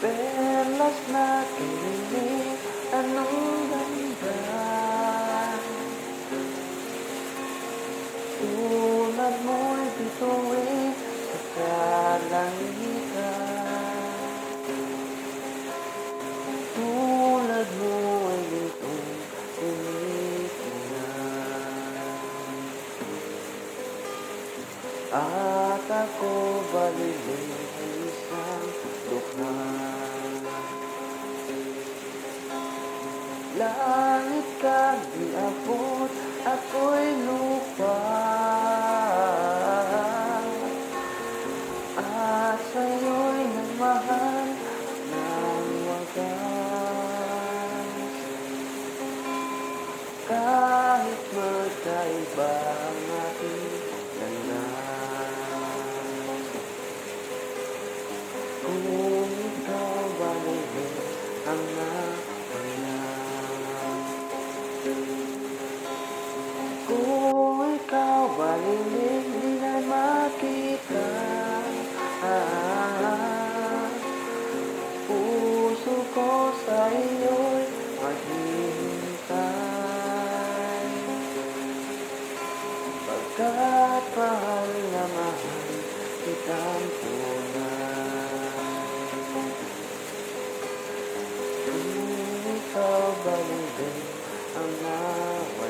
Perlas na kinilig, anong ganda Tulad mo'y bituin sa kalangin At ako baliling sa isang dukha Langit ka di abot, ako'y lupa At sa'yo'y nagmahal ng wagas. Kahit magkaiba Kung ikaw baliling ang napayan Kung ikaw baliling di na makita ah, Puso ko sa iyo'y maghihintay Pagkat mahal na mahal kitang tunay Kung ikaw baliling ang nawagan